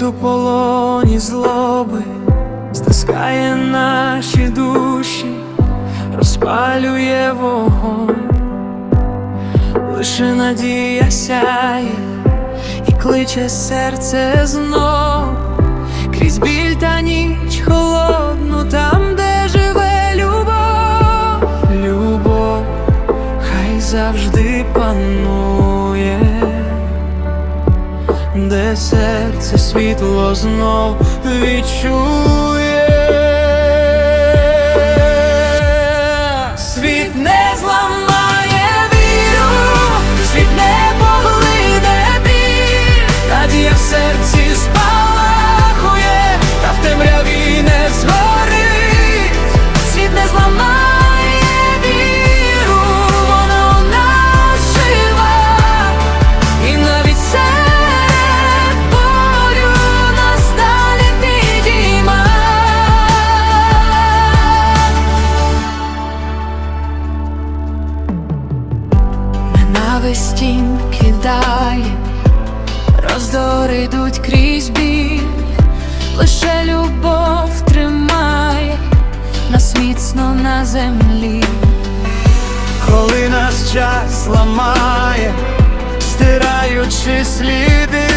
Світ у полоні злоби стискає наші душі, розпалює вогонь, лише надія сяє і кличе серце знов. Крізь біль та ніч холодну, там, де живе любов, любов, хай завжди панує де серце світло знов відчує. Ненависть стін кидає, роздори йдуть крізь біль, лише любов тримає нас міцно на землі. Коли нас час ламає, стираючи сліди,